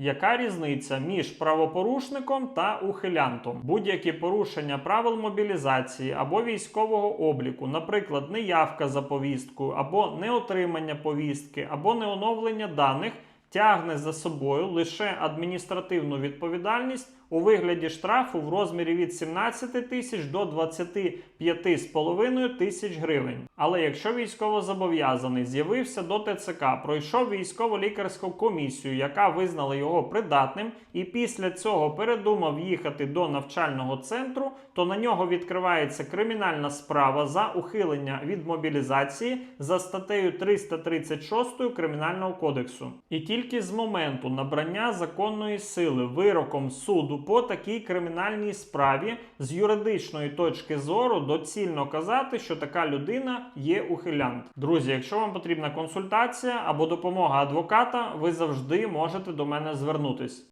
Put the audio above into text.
Яка різниця між правопорушником та ухилянтом? Будь-які порушення правил мобілізації або військового обліку, наприклад, неявка за повісткою, або неотримання повістки, або неоновлення даних, тягне за собою лише адміністративну відповідальність у вигляді штрафу в розмірі від 17 тисяч до 25,5 тисяч гривень. Але якщо військовозобов'язаний з'явився до ТЦК, пройшов військово-лікарську комісію, яка визнала його придатним, і після цього передумав їхати до навчального центру, то на нього відкривається кримінальна справа за ухилення від мобілізації за статтею 336 Кримінального кодексу. І тільки з моменту набрання законної сили вироком суду по такій кримінальній справі з юридичної точки зору доцільно казати, що така людина є ухилянт. Друзі, якщо вам потрібна консультація або допомога адвоката, ви завжди можете до мене звернутись.